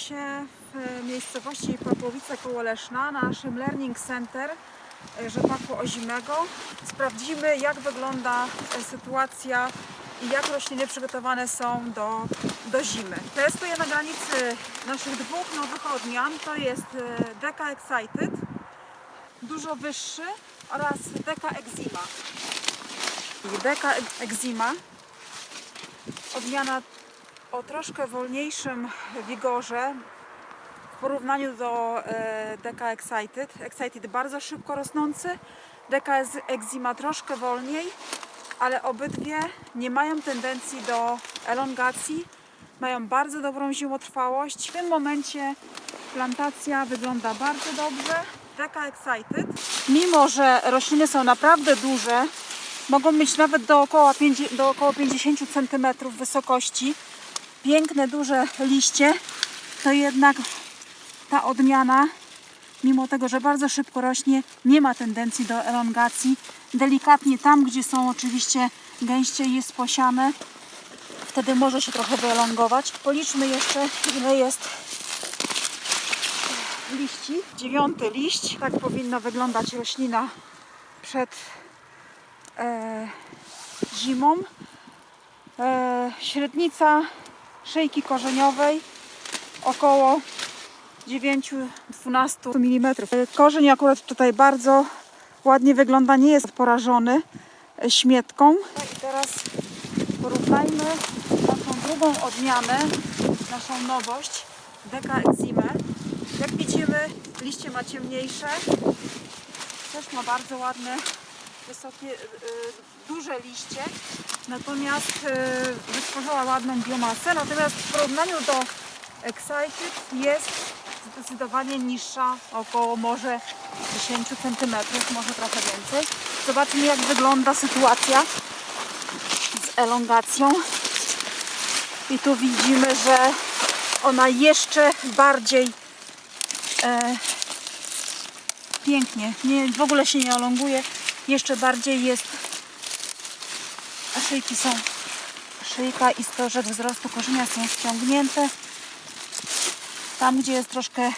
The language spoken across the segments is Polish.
się w miejscowości Papłowice koło Leszna na naszym Learning Center e, rzepaku ozimego. Sprawdzimy jak wygląda e, sytuacja i jak rośliny przygotowane są do, do zimy. Testuję na granicy naszych dwóch nowych odmian. To jest e, Deca Excited, dużo wyższy oraz Deca Eczima. I Deca Eczima, odmiana o troszkę wolniejszym wigorze w porównaniu do e, Deca Excited. Excited bardzo szybko rosnący, Deca Eczima troszkę wolniej, ale obydwie nie mają tendencji do elongacji, mają bardzo dobrą zimotrwałość. W tym momencie plantacja wygląda bardzo dobrze. Deca Excited, mimo że rośliny są naprawdę duże, mogą mieć nawet do około, 5, do około 50 cm wysokości, piękne, duże liście, to jednak ta odmiana, mimo tego, że bardzo szybko rośnie, nie ma tendencji do elongacji. Delikatnie tam, gdzie są oczywiście gęściej jest posiane, wtedy może się trochę wyelongować. Policzmy jeszcze, ile jest liści. Dziewiąty liść. Tak powinna wyglądać roślina przed e, zimą. E, średnica szyjki korzeniowej około 9-12 mm. Korzeń akurat tutaj bardzo ładnie wygląda, nie jest porażony śmietką. No I teraz porównajmy naszą drugą odmianę, naszą nowość, Deca Eczimę. Jak widzimy, liście ma ciemniejsze, też ma bardzo ładne, wysokie, y, y, duże liście, natomiast y, wytworzyła ładną biomasę, natomiast w porównaniu do Excited jest zdecydowanie niższa, około może 10 cm, może trochę więcej. Zobaczmy jak wygląda sytuacja z elongacją. I tu widzimy, że ona jeszcze bardziej e, pięknie, nie, w ogóle się nie elonguje, jeszcze bardziej jest a szyjki są. Szyjka i stożek wzrostu korzenia są ściągnięte. Tam gdzie jest troszkę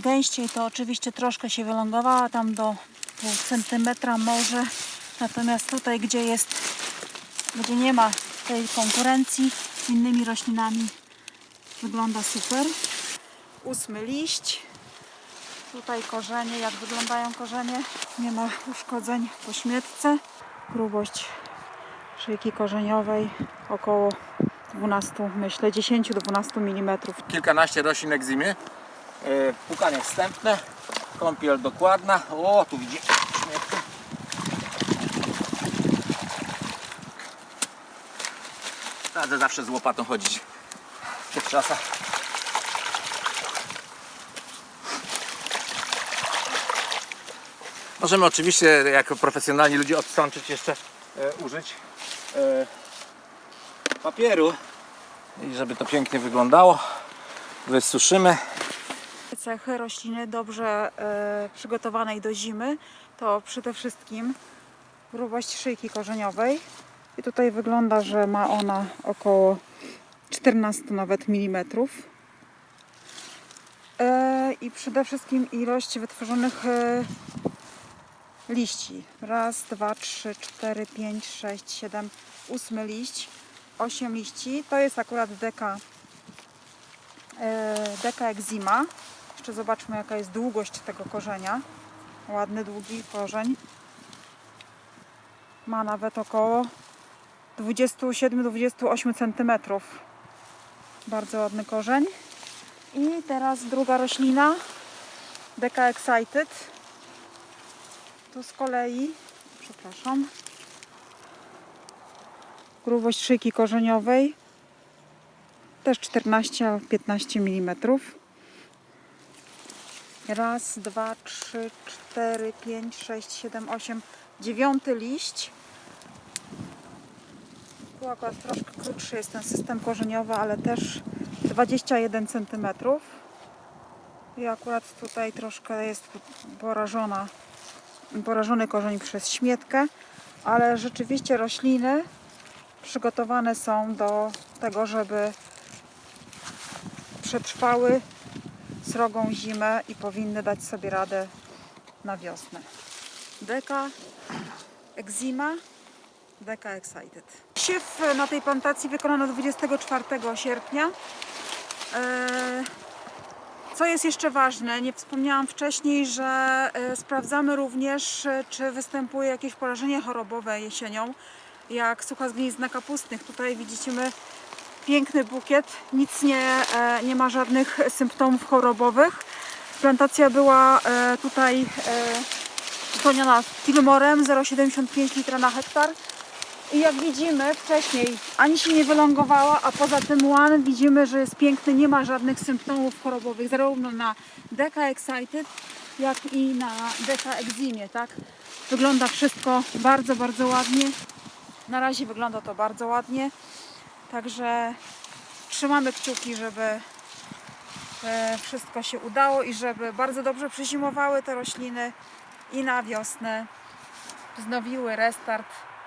gęściej to oczywiście troszkę się wylądowała tam do pół centymetra może. Natomiast tutaj gdzie jest gdzie nie ma tej konkurencji z innymi roślinami wygląda super. Ósmy liść. Tutaj korzenie jak wyglądają korzenie. Nie ma uszkodzeń po śmietce. Grubość szyjki korzeniowej około 12 myślę 10-12 mm kilkanaście roślin egzimy. E, Pukanie wstępne, kąpiel dokładna. O, tu widzicie. Radzę zawsze z łopatą chodzić w tych czasach. Możemy oczywiście jako profesjonalni ludzie odstrączyć jeszcze e, użyć papieru i żeby to pięknie wyglądało wysuszymy Cechy rośliny dobrze e, przygotowanej do zimy to przede wszystkim grubość szyjki korzeniowej. I tutaj wygląda, że ma ona około 14 nawet milimetrów. E, I przede wszystkim ilość wytworzonych e, liści. Raz, dwa, trzy, cztery, pięć, sześć, siedem, ósmy liść. Osiem liści. To jest akurat deka e, Deca Eczima. Jeszcze zobaczmy jaka jest długość tego korzenia. Ładny, długi korzeń. Ma nawet około 27-28 cm. Bardzo ładny korzeń. I teraz druga roślina. Deca Excited. Tu z kolei, przepraszam, grubość szyjki korzeniowej też 14-15 mm. Raz, dwa, trzy, cztery, pięć, sześć, siedem, osiem, dziewiąty liść. Tu akurat troszkę krótszy jest ten system korzeniowy, ale też 21 cm. I akurat tutaj troszkę jest porażona, porażony korzeń przez śmietkę, ale rzeczywiście rośliny przygotowane są do tego, żeby przetrwały srogą zimę i powinny dać sobie radę na wiosnę. Deka Eczima, Deka Excited. Siew na tej plantacji wykonano 24 sierpnia. Co jest jeszcze ważne, nie wspomniałam wcześniej, że e, sprawdzamy również, e, czy występuje jakieś porażenie chorobowe jesienią, jak sucha zgnilizna kapustnych. Tutaj widzimy piękny bukiet, nic nie, e, nie ma żadnych symptomów chorobowych. Plantacja była e, tutaj e, wypełniona Tilmorem 0,75 litra na hektar. I jak widzimy wcześniej, ani się nie wylągowała, a poza tym łan widzimy, że jest piękny, nie ma żadnych symptomów chorobowych, zarówno na Deka Excited, jak i na Deka Eximie, tak? Wygląda wszystko bardzo, bardzo ładnie. Na razie wygląda to bardzo ładnie, także trzymamy kciuki, żeby e, wszystko się udało i żeby bardzo dobrze przyzimowały te rośliny i na wiosnę wznowiły restart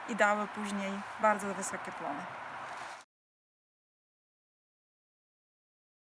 i dały później bardzo wysokie plony.